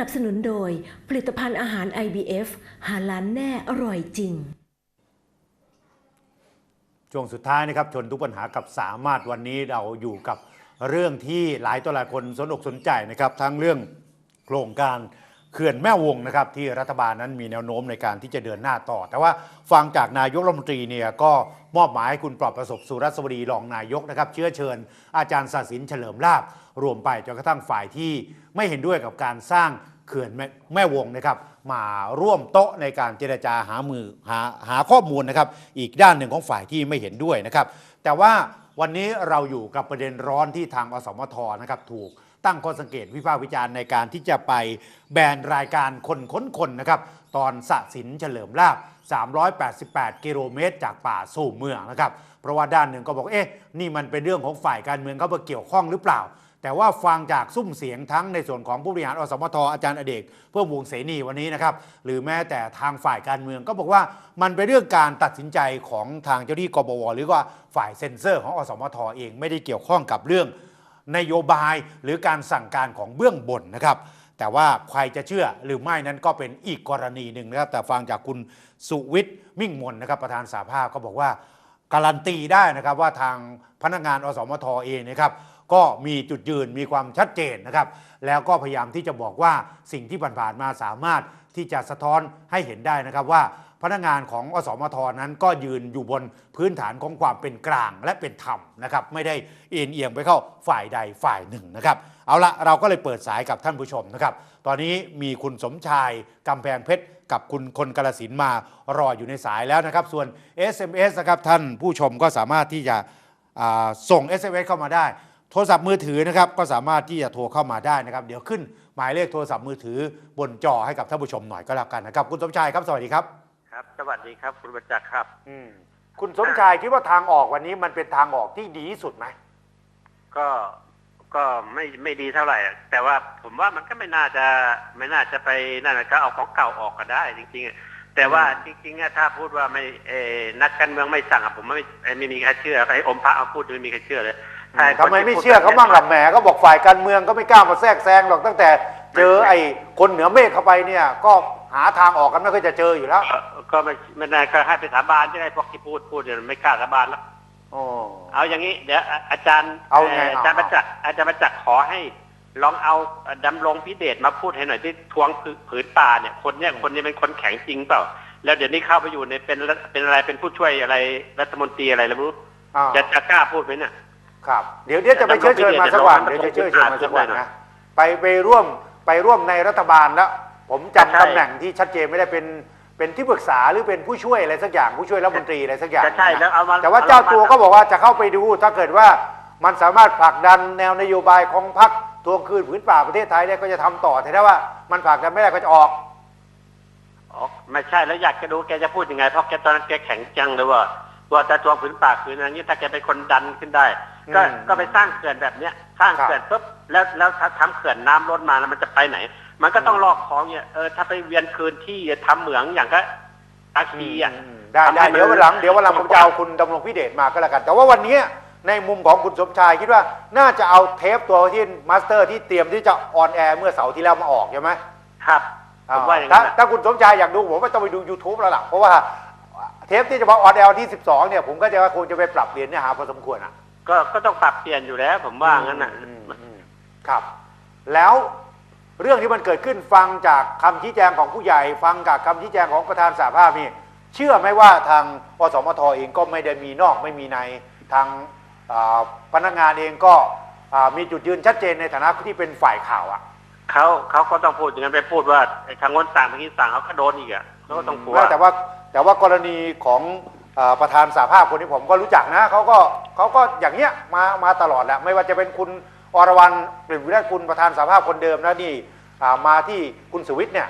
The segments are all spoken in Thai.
นับสนุนโดย ผลิตภัณฑ์อาหาร IBF หาล้านแน่อร่อยจริง ช่วงสุดท้ายนะครับชนทุกปัญหากับสามารถวันนี้เราอยู่กับเรื่องที่หลายต่อหลายคนสนอกสนใจนะครับ ทั้งเรื่องโครงการเขื่อนแม่วงนะครับที่รัฐบาลนั้นมีแนวโน้มในการที่จะเดินหน้าต่อ แต่ว่าฟังจากนายกรัฐมนตรีเนี่ยก็มอบหมายให้คุณปลอบประสบสุรัสวดีรองนายกนะครับเชื้อเชิญ อาจารย์ศาสินเฉลิมลาบรวมไปจนกระทั่งฝ่ายที่ไม่เห็นด้วยกับการสร้าง เขื่อนแม่แม่วงนะครับ มาร่วมโต๊ะในการเจรจาหามือหาหาข้อมูลนะครับ อีกด้านหนึ่งของฝ่ายที่ไม่เห็นด้วยนะครับ แต่ว่าวันนี้เราอยู่กับประเด็นร้อนที่ทางอสมทนะครับถูกตั้งข้อสังเกตวิพากษ์วิจารณ์ในการที่จะไปแบนรายการคนค้นคนนะครับตอนสะสินเฉลิมลาบ 388 กิโลเมตร จากป่าสู่เมืองนะครับ เพราะว่าด้านหนึ่งก็บอกเอ๊ะนี่มันเป็นเรื่องของฝ่ายการเมืองเขามาเกี่ยวข้องหรือเปล่า แต่ว่าฟังจากซุ้มเสียงทั้งในส่วนของผู้บริหารอสมทอาจารย์อเดกเพื่อวงเสนีวันนี้นะครับหรือแม้แต่ทางฝ่ายการเมืองก็บอกว่ามันเป็นเรื่องการตัดสินใจของทางเจ้าหน้าที่กบวหรือว่าฝ่ายเซ็นเซอร์ของอสมทเองไม่ได้เกี่ยวข้องกับเรื่องนโยบายหรือการสั่งการของเบื้องบนนะครับ แต่ว่าใครจะเชื่อหรือไม่นั้นก็เป็นอีกกรณีหนึ่งนะครับ แต่ฟังจากคุณสุวิทย์มิ่งมนนะครับประธานสาภาพก็บอกว่า การันตีได้นะครับว่าทางพนักงานอสมทเองนะครับ ก็มีจุดยืนมีความชัดเจนนะครับ แล้วก็พยายามที่จะบอกว่าสิ่งที่ผ่านๆมาสามารถที่จะสะท้อนให้เห็นได้นะครับว่าพนักงานของอสมทนั้นก็ยืนอยู่บนพื้นฐานของความเป็นกลางและเป็นธรรมนะครับ ไม่ได้เอ็นเอียงไปเข้าฝ่ายใดฝ่ายหนึ่งนะครับ เอาละเราก็เลยเปิดสายกับท่านผู้ชมนะครับ ตอนนี้มีคุณสมชายกำแพงเพชรกับคุณคนกาลสินมารออยู่ในสายแล้วนะครับ ส่วน SMS นะครับท่านผู้ชมก็สามารถที่จะอ่าส่ง SMS เข้ามาได้ โทรศัพท์มือถือนะครับก็สามารถที่จะโทรเข้ามาได้นะครับ เดี๋ยวขึ้นหมายเลขโทรศัพท์มือถือบนจอให้กับท่านผู้ชมหน่อยก็แล้วกันนะครับ คุณสมชายครับสวัสดีครับครับ สวัสดีครับ คุณประจักษ์ครับ อืมคุณสมชายคิดว่าทางออกวันนี้มันเป็นทางออกที่ดีที่สุดไหมก็ก็ไม่ไม่ดีเท่าไหร่แต่ว่าผมว่ามันก็ไม่น่าจะไม่น่าจะไปนั่นนะก็เอาของเก่าออกก็ได้ จริงๆ แต่ว่าจริงๆอะถ้าพูดว่าไม่เออนักการเมืองไม่สั่งอะผมไม่เอ่อไม่มีใครเชื่อไอ้อมพระเอาพูดไม่มีใครเชื่อเลย ถ้อ้ทำไมคนที่ไม่พูดเชื่อเขาบ้างล่ะแหมก็บอกฝ่ายการเมืองก็ไม่กล้ามาแทรกแซงหรอกตั้งแต่เจอไอ้คนเหนือเมฆเข้าไปเนี่ย ก็หาทางออกกันไม่ค่อยจะเจออยู่แล้วเอ่อก็ไม่ไม่น่าก็ให้ไปสาบานจะได้พวกที่พูดพูดเนี่ยไม่กล้าสาบานแล้วโอ้เอาอย่างนี้ เดี๋ยวอะอาจารย์เอาไงอาจารย์เอาประจักษ์อาจารย์ประจักษ์ขอให้ ลองเอาดำรงพิเดชมาพูดให้หน่อยที่ทวงผืผืนป่าเนี่ยคนเนี่ยคนนี้เป็นคนแข็งจริงเปล่า แล้วเดี๋ยวนี้เข้าไปอยู่ในเป็นรัฐเป็นอะไรเป็นผู้ช่วยอะไรรัฐมนตรีอะไรแล้วไม่รู้อ่าจะจะกล้าพูดไหมเนี่ย ครับ เดี๋ยวเดี๋ยวจะไปเชิญเชิญมาสักวันเดี๋เดี๋ยยววจะเชิญเชิญมาสักวันอ่านนะไปไปร่วมไปร่วมในรัฐบาลแล้ว ผมจำใช่ตำแหน่งที่ชัดเจนไม่ได้เป็นเป็นที่ปรึกษาหรือเป็นผู้ช่วยอะไรสักอย่างผู้ช่วยรัฐมนตรีอะไรสักอย่างจะใช่นะแล้วเอามาแต่ว่าเจ้าตัวก็บอกว่าจะเข้าไปดู ถ้าเกิดว่ามันสามารถผลักดันแนวนโยบายของพรรคทวงคืนผืนป่าประเทศไทยได้ก็จะทำต่อแต่ถ้าว่ามันผลักดันไม่ได้ก็จะออกอ๋อไม่ใช่แล้วอยากจะดูแกจะพูดยังไงเพราะแกตอนนั้นแกแข็งจังเลยว่า ว่าจะทวงผืนป่าคืนอะไรนี้ถ้าแกเป็นคนดันขึ้นได้ ก็อืมก็ไปสร้างเขื่อนแบบเนี้ยสร้างครับ เขื่อนปุ๊บแล้วแล้วถ้าทำเขื่อนน้ำล้นมาแล้วมันจะไปไหน มันก็ต้องลอกคลองเนี่ยเออถ้าไปเวียนคืนที่ทำเหมืองอย่างก็ตาคีอะ อืมได้ได้ทำให้มัน เดี๋ยววันหลังเดี๋ยววันหลังผมจะเอาคุณดำรงพิเดชมาก็แล้วกัน แต่ว่าวันนี้ในมุมของคุณสมชายคิดว่าน่าจะเอาเทปตัวที่มาสเตอร์ที่เตรียมที่จะออนแอร์เมื่อเสาร์ที่แล้วมาออกใช่ไหมครับผมว่าอย่างนั้ถ้านน่ะ ถ้าคุณสมชายอยากดูผมไม่ต้องไปดู YouTube แล้วล่ะเพราะว่า เทปที่จะมาออนแอร์วันที่ 12 เนี่ยผมก็จะว่าคงจะไปปรับเปลี่ยนเนื้อหาพอสมควรอะก็ก็ต้องปรับเปลี่ยนอยู่แล้ว ผมว่างั้นน่ะอืมอืมครับ แล้วเรื่องที่มันเกิดขึ้นฟังจากคำชี้แจงของผู้ใหญ่ ฟังจากคำชี้แจงของประธานสาภาพนี่เชื่อไหมว่าทางอสมทเองก็ไม่ได้มีนอกไม่มีในทางอ่าพนักงานเองก็อ่ามีจุดยืนชัดเจนในฐานะที่เป็นฝ่ายข่าวอะ เขาเขาก็ต้องพูดอย่างนั้นไปพูดว่าไอ้ทางโน้นสั่งทางนี้สั่งเขาก็โดนอีกอะ เขาก็ต้องกลัว แต่ว่าแต่ว่ากรณีของอ่าประธานสาภาพคนที่ผมก็รู้จักนะเขาก็เขาก็อย่างเงี้ยมามาตลอดแหละไม่ว่าจะเป็นคุณอรวรรณกลิ่นวิรัตคุณประธานสาภาพคนเดิมนะนี่อ่ามาที่คุณสุวิทย์เนี่ย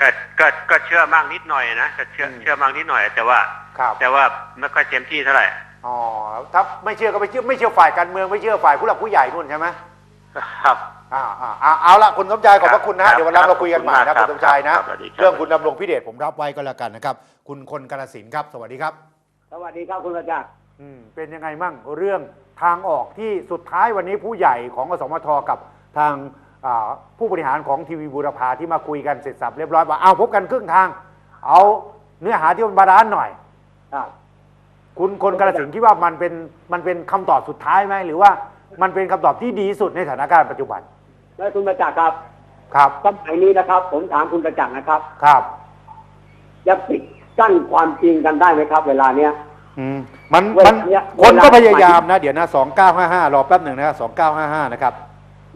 ก็ก็ก็เชื่อมั่งนิดหน่อยนะก็เชื่ออืม เชื่อมั่งนิดหน่อย แต่ว่า ครับแต่ว่าไม่ค่อยเต็มที่เท่าไหร่ อ๋อถ้าไม่เชื่อก็ไม่เชื่อไม่เชื่อฝ่ายการเมืองไม่เชื่อฝ่ายผู้หลักผู้ใหญ่นู่นใช่ไหมครับ อ่าอ่าอ่าเอาละคุณสมชายขอบพระคุณนะ ครับเดี๋ยววันหลังเราคุยกันใหม่นะครัคุบณสมชายนะ ครับสวัสดีครับ เรื่องคุณดำรงพิเดชผมรับไว้ก็แล้วกันนะครับ คุณคนกาลสินธุ์ครับ สวัสดีครับ สวัสดีครับคุณประจักษ์อืมเป็นยังไงมั่งเรื่องทางออกที่สุดท้ายวันนี้ผู้ใหญ่ของอสมทกับทางอ่าผู้บริหารของทีวีบูรพาที่มาคุยกันเสร็จสับเรียบร้อยว่าเอาพบกันครึ่งทาง เอาเนื้อหาที่มันบาลานซ์หน่อย ครับ คุณคนกระสินธุ์คิดว่ามันเป็นมันเป็นคำตอบสุดท้ายไหมหรือว่ามันเป็นคำตอบที่ดีที่สุดในสถานการณ์ปัจจุบัน แล้วคุณประจักษ์ครับครับสมัยนี้นะครับ ผมถามคุณประจักษ์นะครับ ครับจะปิดกั้นความจริงกันได้ไหมครับ เวลาเนี้ยอืมมันเวลามันเนี้ยคนก็เวลาพยายามนะเดี๋ยวนะสองเก้าห้าห้ารอแป๊บหนึ่งนะสองเก้าห้าห้านะครับ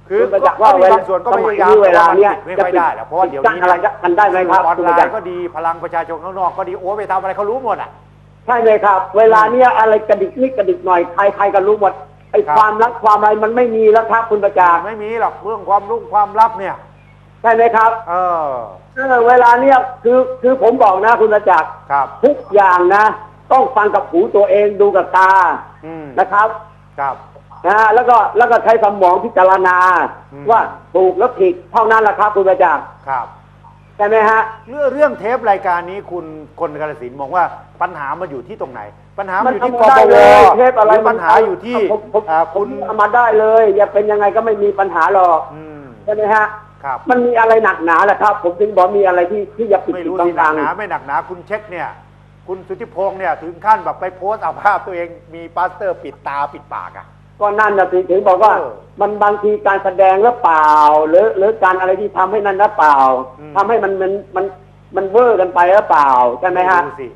คือคุณประจักษ์ก็ว่ามีเวลาบางส่วนก็สพมัยยายามนี้เวลาเนี้ยไม่จะค่อยปิดได้แล้วเพราะว่าเดี๋ยวกั้นนี้อะไรกันได้ไหมครับออนคุณไลประจักษ์น์ก็ดีพลังประชาชนข้างนอกก็ดีโอ้ไปทำอะไรเขารู้หมดอะ ใช่เลยครับ เวลาเนี้ยอะไรกระดิกนิดกระดิกหน่อยใครใครก็รู้หมด ไอ้ครับ ความลับความอะไรมันไม่มีแล้วครับคุณประจักษ์ไม่มีหรอกเรื่องความรู้ความลับเนี่ย ใช่ไหมครับเออ เออเวลาเนี้ยคือคือผมบอกนะคุณประจักษ์ครับ ทุกอย่างนะ ต้องฟังกับหูตัวเองดูกับตาอืมนะครับครับ นะฮะแล้วก็แล้วก็ใช้สมองพิจารณา อืม ว่าถูกแล้วผิดเท่านั้นแหละครับคุณประจักษ์ ครับใช่ไหมฮะเรื่องเรื่องเทปรายการนี้คุณคนกาลสินธุ์มองว่าปัญหามาอยู่ที่ตรงไหน ปัญหามันอยู่ที่ทำกได้ปวเลยเทปอะไรหรือปัญหาอยู่ที่ผมผมอ่าผคุมณเอามาได้เลย อย่าเป็นยังไงก็ไม่มีปัญหาหรอกอืมใช่ไหมฮะครับมันมีอะไรหนักหนาแหละครับ ผมถึงบอกมีอะไรที่ที่จะปิดไม่ปิดรู้กลาสิหนักงหนาไม่หนักหนา คุณเช็คเนี่ย คุณสุทธิพงษ์เนี่ยถึงขั้นแบบไปโพสต์เอาภาพตัวเองมีปาสเตอร์ปิดตาปิดปากอะๆ ก็นั่นนะสิถึงบอกว่าเออมันบางทีการแสดงหรือเปล่า หรือหรือการอะไรที่ทำให้นั่นหรือเปล่าอืมทำให้มันมันมันมันเวอร์กันไปหรือเปล่าใช่ไหมฮะรู้สิ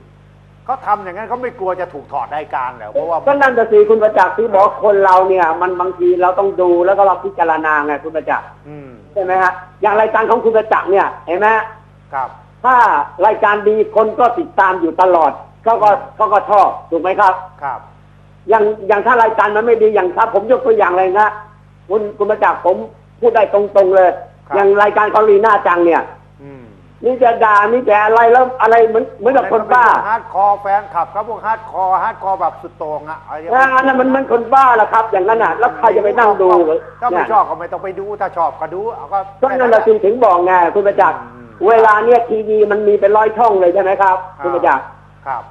เขาทำอย่างนั้นเขาไม่กลัวจะถูกถอดรายการเหรอเพราะว่าก็นั่นจะสิคุณประจักษ์ที่บอกคนเราเนี่ย มันบางทีเราต้องดูแล้วก็เราพิจารณาไงคุณประจักษ์อืมใช่ไหมฮะอย่างรายการของคุณประจักษ์เนี่ยเห็นไหมฮะครับ ถ้ารายการดีคนก็ติดตามอยู่ตลอดเขาก็เขาก็ชอบถูกไหมครับครับ อย่างอย่างถ้ารายการมันไม่ดีอย่างถ้าผมยกตัวอย่างเลยนะคุณคุณประจักษ์ผมพูดได้ตรงๆเลยอย่างรายการของลีน่าจังเนี่ย อืมนี่จะด่านี่จะอะไรแล้วอะไรเหมือนเหมือนกับคนบ้าฮาร์ดคอร์แฟนคลับครับพวกฮาร์ดคอร์ฮาร์ดคอร์แบบสุดโต่งอะะไรอย่างอ่าเงี้ย อันนั้นมันมันคนบ้าละครับ อย่างนั้นน่ะแล้วใครจะไปนั่งดูถ้าไม่เนี่ยชอบก็ไม่ต้องไปดู ถ้าชอบก็ดูเอาก็ก็นั่นแหละถึงบอกไงคุณประจักษ์อืม เวลาเนี้ยทีวีมันมีเป็นร้อยช่องเลยใช่ไหมครับ คุณประจักษ์ ครับ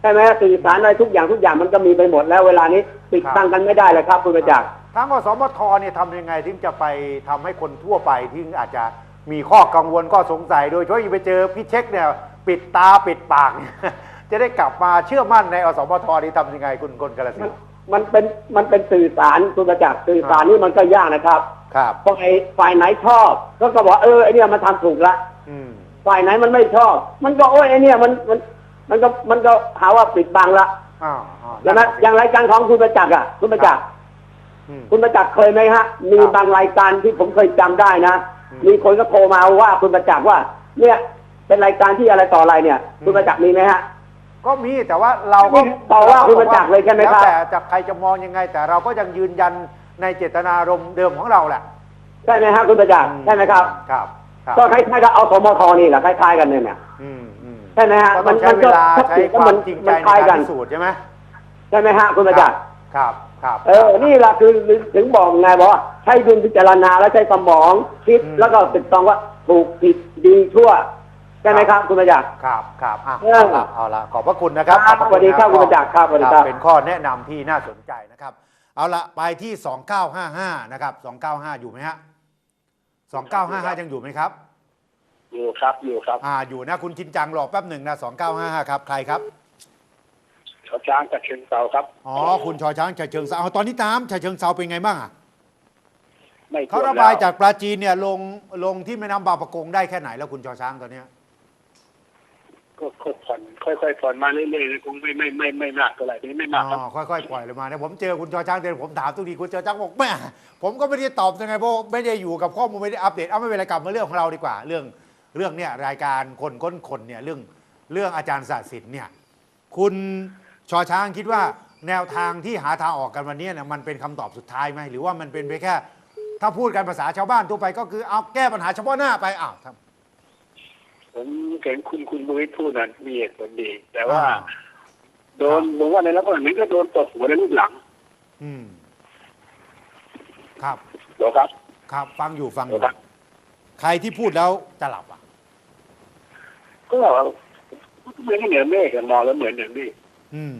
ใช่ไหมสื่อสารอะไรทุกอย่างทุกอย่างมันก็มีไปหมดแล้วเวลานี้ปิดครับบังกันไม่ได้เลยครับคุณประจักษ์ทางอสมทเนี่ยทำยังไงถึงจะไปทำให้คนทั่วไปที่อาจจะมีข้อกังวลข้อสงสัยโดยเฉพาะยิ่งไปเจอพี่เช็คเนี่ยปิดตาปิดปากเนี่ยจะได้กลับมาเชื่อมั่นในอสมทนี่ทำยังไงคุณคนกระสิมันนธุ์มันเป็นมันเป็นสื่อสารคุณประจักษ์สื่อสารนี่มันก็ยากนะครับครับฝ่ายฝ่ายไหนชอบก็ก็บอกเออไอเนี่ยมันทำถูกละอืมฝ่ายไหนมันไม่ชอบ มันก็โอ้ยไอเนี่ยมันมัน มันก็มันก็หาว่าปิดบังละอ้าวอ้าวอย่างนั้นอย่างรายการของคุณประจักษ์อะ คุณประจักษ์อืม คุณประจักษ์เคยไหมฮะ มีครับบางรายการที่ผมเคยจำได้นะอืมมีคนก็โทรมาว่าคุณประจักษ์ว่า เนี่ย เป็นรายการที่อะไรต่ออะไรเนี่ย อืม คุณประจักษ์มีไหมฮะ ก็มีแต่ว่าเราก็นี่ต่อว่าคุณประจักษ์เลยใช่ไหมครับ แล้วแต่จะใครจะมองยังไง แต่เราก็ยังยืนยันในเจตนารมณ์เดิมของเราแหละใช่ไหมฮะคุณประจักษ์ใช่ไหมครับ ครับ ครับก็คล้ายๆกับเอาสมทนี่แหละคล้ายๆกันเนี่ยเนี่ย อืมอืมใช่ไหมฮะก็ต้องใช้เวลาใช้ความจริงใจในคล้ายกากัรนพิสูจน์ใช่ไหมใช่ไหมฮะคุณประจักษ์ครับครับ เออ นี่แหละคือถึงบอกไงบอกว่าใช้ดุลพิจารณาและใช้สมองคิดอืมแล้วก็ติดตองว่าถูกผิดดีชั่วใช่ไหมครับคุณประจักษ์ครับครับอะเออเอาละเอาละขอบพระคุณนะครับครับขอพะสวัสดีครับนะคุณประจักษ์ครับสวัสดีครับเป็นข้อแนะนำที่น่าสนใจนะครับ เอาละไปที่ 2955 นะครับ 295อยู่ไหมฮะ 2955 ยังอยู่ไหมครับ อยู่ครับอยู่ครับอ่าอยู่นะคุณชินจังรอแป๊บหนึ่งนะ2955ครับใครครับเขาช้างจากเชิงเซาครับอ๋อคุณชอช้างฉะเชิงเซาเอาตอนนี้ตามฉะเชิงเซาเป็นไงบ้างอะไม่เขาท่วมระบายแล้วจากปลาจีนเนี่ยลงลงที่แม่น้ำบางประกงได้แค่ไหนแล้วคุณชอช้างตอนเนี้ยก็ค่อยผ่อนค่อยๆผ่อนมาเรื่อยๆคงไม่ไม่ไม่ไม่มากเท่าไหร่นี้ไม่มากครับ อ๋อค่อยๆปล่อยลงมาเนี่ยผมเจอคุณชอช้างเดินผมถามทุกทีคุณชอช้างบอกแม่ผมก็ไม่ได้ตอบยังไงเพราะไม่ได้อยู่กับข้อมูลไม่ได้อัปเดตเอาไม่เป็นไรกลับมาเรื่องของเราดีกว่า เรื่อง เรื่องเนี่ยรายการคนก้นคนเนี่ยเรื่องเรื่องอาจารย์ศาสตร์ศิลป์เนี่ยคุณชอช้างคิดว่าแนวทางที่หาทางออกกันวันนี้เนี่ยมันเป็นคำตอบสุดท้ายไหมหรือว่ามันเป็นไปแค่ ถ้าพูดกันภาษาชาวบ้านทั่วไปก็คือเอาแก้ปัญหาเฉพาะหน้าไปอ้าวครับผมเห็นคุณคุณบุวิทย์พูดนั้นมีเหตุผลดี แต่ว่าอ่า โดนผมว่าในลักษณะนี้ก็โดนตบหัวในรูปหลัง อืม ครับเหรอครับ ครับ ฟังอยู่ฟังอเหรยู่อครับใครที่พูดแล้วจะหลับอะ ก็เหมือนกับเหนือเมฆอะมองแล้วเหมือนอย่างนี้อืม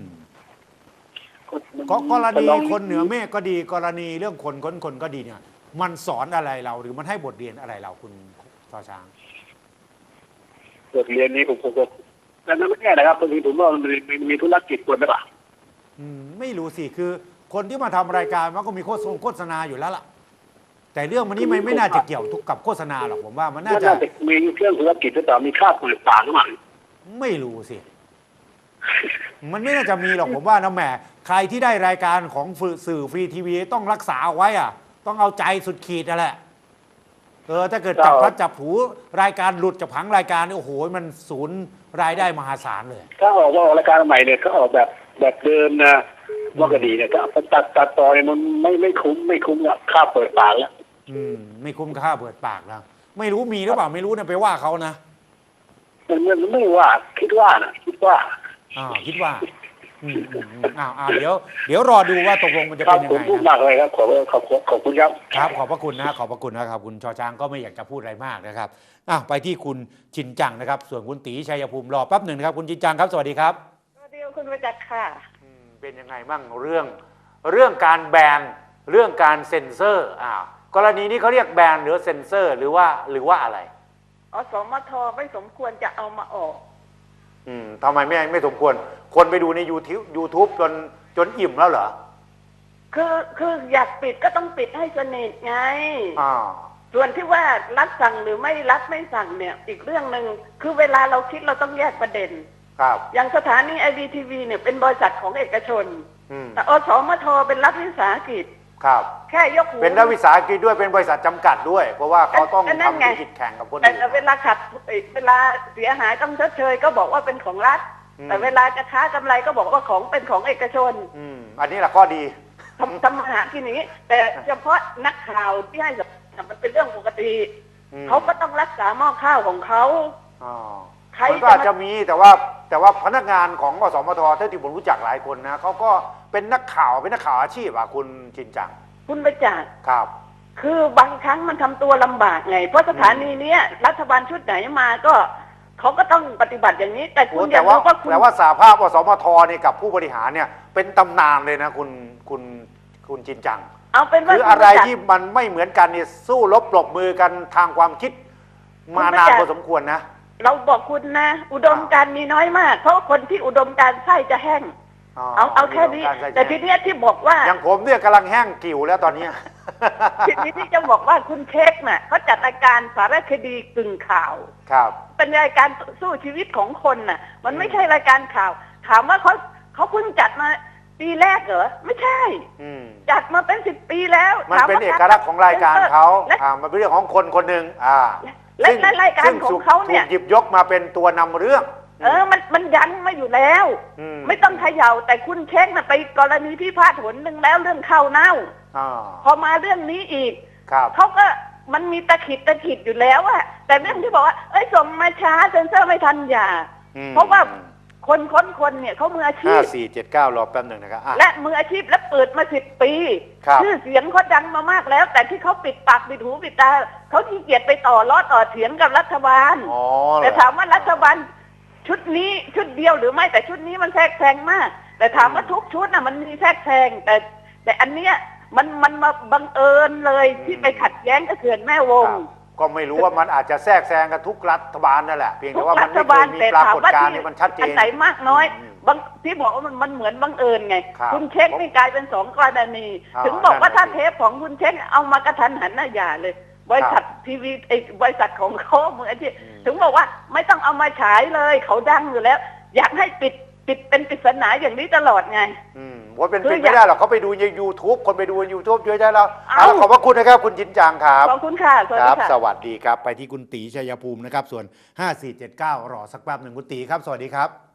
ก็มันก็กรณีลองคนเหนือเมฆก็ดีกรณีเรื่องคนค้นคนก็ดีเนี่ย มันสอนอะไรเราหรือมันให้บทเรียนอะไรเราคุณชอช้างบทเรียนนี้ผมผมก็แต่นั้นไม่แน่นะครับบางทีผมว่ามันมีมีมีธุรกิจควรหรือเปล่าอืมไม่รู้สิคือ คนที่มาทำรายการมันก็มีโฆษณาโฆษณาอยู่แล้วล่ะ แต่เรื่องมันนี้ไม่ไม่น่าจะเกี่ยวทุกกับโฆษณาหรอกผมว่ามันน่าน่าจะจะมีเครื่องธุรกิจหรือเปล่ามีค่าเปิดปากหรือเปล่าไม่รู้สิ มันไม่น่าจะมีหรอกผมว่านะแหมใครที่ได้รายการของสื่อฟรีทีวีต้องรักษาเอาไว้อะ ต้องเอาใจสุดขีดนั่นแหละเออถ้าเกิดจับพลัดจับผูรายการหลุดจากผังรายการนี่โอ้โหมันศูนย์รายได้มหาศาลเลย ถ้าออกว่าออกรายการใหม่เนี่ยเขาออกแบบแบบเดิมนะว่าก็ดีเนี่ยถ้าตัดตัดต่อเนี่ยมันไม่ไม่คุ้มไม่คุ้มกับค่าเปิดปากแล้ว อืมไม่คุ้มค่าเปิดปากนะไม่รู้มีหรือเปล่าไม่รู้นะไปว่าเขานะมันมันไม่ว่า คิดว่านะคิดว่าอ่าคิดว่าอืมอืมอืมอ้าวอ้าวเดี๋ยวเดี๋ยวรอดูว่าตกลงมันจะครัเป็บนยังผมไงพูดนะ มากเลยครับขอบขอบขอบคุณครับ ครับขอบพระคุณนะขอบพระคุณนะครับคุณชอช้างก็ไม่อยากจะพูดอะไรมากนะครับอ้าวไปที่คุณชินจังนะครับ ส่วนคุณตีชัยภูมิรอแป๊บหนึ่งนะครับคุณชินจังครับสวัสดีครับสวัสดีค่ะคุณประจักษ์ค่ะอืมเป็นยังไงบ้างเรื่อง เรื่องการแบนเรื่องการเซ็นเซอร์อ้าว กรณีนี้เขาเรียกแบนหรือเซ็นเซอร์ หรือว่าหรือว่าอะไรอสมทไม่สมควรจะเอามาออกอืมทำไมไม่ไม่สมควร คนไปดูใน YouTube YouTube จนจนอิ่มแล้วเหรอคือคืออยากปิดก็ต้องปิดให้สนิทไง อ่าส่วนที่ว่ารัฐสั่งหรือไม่รัฐไม่สั่งเนี่ย อีกเรื่องหนึ่งคือเวลาเราคิดเราต้องแยกประเด็น ครับ อย่างสถานีไอวีทีวีเนี่ยเป็นบริษัทของเอกชน อืมแต่อสมทเป็นรัฐวิสาหกิจ ครับ แค่ยกหูเป็นนักวิสาหกิจด้วยเป็นบริษัทจำกัดด้วย เพราะว่าเขาต้องอันนั้นทำไงธุรกิจแข่งกับคนแต่อื่นเวลาขัดเอ่อเวลาเสียหายต้องชดเชยก็บอกว่าเป็นของรัฐอืมแต่เวลาจะค้ากำไรก็บอกว่าของเป็นของเอกชน อืมอันนี้แหละข้อดีทำทำมาหากินอย่างนี้ แต่เฉพาะนักข่าวที่ให้สัมภาษณ์มันเป็นเรื่องปกติอืมเขาก็ต้องรักษาหม้อข้าวของเขาอ๋อ ใครมันก็อาจจะมาจะมีแต่ว่าแต่ว่าพนักงานของอสมทเท่าที่ผมรู้จักหลายคนนะเขาก็เป็นนักข่าวเป็นนักข่าวอาชีพอะคุณชินจัง คุณไปจักษ์ครับ คือบางครั้งมันทำตัวลำบากไง เพราะสถานีเนี้ยรัฐบาลชุดไหนมาก็เขาก็ต้องปฏิบัติอย่างนี้ แต่คุโอ้ณอแต่ย่าว่ารู้ว่าคุณแต่ว่าสาภาพอสมทเนี่ยกับผู้บริหารเนี่ยเป็นตำนานเลยนะคุณคุณคุณชินจัง เอาเป็นว่าคือคุณอะไรปจักษ์ ที่มันไม่เหมือนกันเนี่ยสู้รบปรบมือกันทางความคิดมานานพอสมควรนะ เราบอกคุณนะ อุดมการณ์มีน้อยมาก เพราะคนที่อุดมการณ์ไส้จะแห้ง เอาเอาแค่นี้มีโรงการใช้แต่ทีเนี้ยที่บอกว่า อย่างผมเนี่ยกำลังแห้งกิ่วแล้วตอนเนี้ยทีนี้ที่จะบอกว่าคุณเช็คน่ะเขาจัดรายการสารคดีกึ่งข่าว ครับ เป็นรายการสู้ชีวิตของคนน่ะ มันไม่อืมใช่รายการข่าว ถามว่าเขาเขาเพิ่งจัดมาปีแรกเหรอไม่ใช่อืมจัดมาเป็นสิบปีแล้ว มันถาเป็นว่าเอกลักษณ์ของรายการเขาและอ่ามันเป็นเรื่องของคนคนหนึ่งอ่า และซึ่งและรายการซึ่ของเขาเนี่ย ถูกหยิบยกมาเป็นตัวนำเรื่อง เออ มันมันยันมาอยู่แล้ว อืม ไม่ต้องเขย่าแต่คุณเช็คน่ะไปกรณีที่พาดหนหนึ่งแล้วเรื่องข้าวเน่า อ่าพอมาเรื่องนี้อีก ครับ เขาก็มันมีตะขิดตะขิดอยู่แล้วอะแต่เรื่องที่บอกว่า เอ้ยส่งมาช้าเซ็นเซอร์ไม่ทันอย่า อืมเพราะว่า คนค้นคนเนี่ยเขามืออาชีห้าพ สี่เจ็ดเก้ารอแป๊บหนึ่งนะครับอะ และมืออาชีพและเปิดมาสิบปี ครับ ชื่อเสียงเขาดังมามากแล้ว แต่ที่เขาปิดปากปิดหูปิดตาเขาขี้เกียจไปต่อล้อต่อเถียงกับรัฐบาล อ๋อเหรอ แต่ถามว่ารัฐบาลชุดนี้ชุดเดียวหรือไม่แต่ชุดนี้มันแทรกแซงมาก แต่ถามว่าทุกชุดน่ะมันมีแทรกแซงแต่แต่อันเนี้ยมันมันมาบังเอิญเลยที่ไปขัดแย้งกับเขื่อนแม่วง ครับ ก็ไม่รู้ว่ามันอาจจะแทรกแซงกันทุกรัฐบาลนั่นแหละเพียงทุแต่กว่ามัรันฐไม่เคบาลยมีแต่ปราถามกฏว่าการณ์ที่ที่มันชัดเจอันนไหนมากน้อยอืมบางที่บอกว่ามันมันเหมือนบังเอิญไงครับคุณเช็คนี่กลายเป็นสองกรณีอ่าถึงบอกว่านั่ถ้านน่ะสิเทปของคุณเช็คเอามากระทันหันน่ะอย่าเลยบริษัททีวีไอ้บริษัทของเขาเหมือนที่อืมถึงบอกว่าไม่ต้องเอามาฉายเลยเขาดังอยู่แล้ว อยากให้ปิด ปิดเป็นปริศนาอย่างนี้ตลอดไง อืมว่าเป็นคือเป็นอไม่ยากได้หรอกเขาไปดูใน YouTube คนไปดูใน YouTube เยอะแยะแล้วเอ้า เอาขอบพระคุณนะครับคุณจินจางครับ ขอบคุณค่ะสวัสคดีรับ ค่ะ สวัสดีครับ ไปที่คุณตีชัยภูมินะครับ ส่วน 5479 รอสักแป๊บหนึ่งคุณตีครับ สวัสดีครับ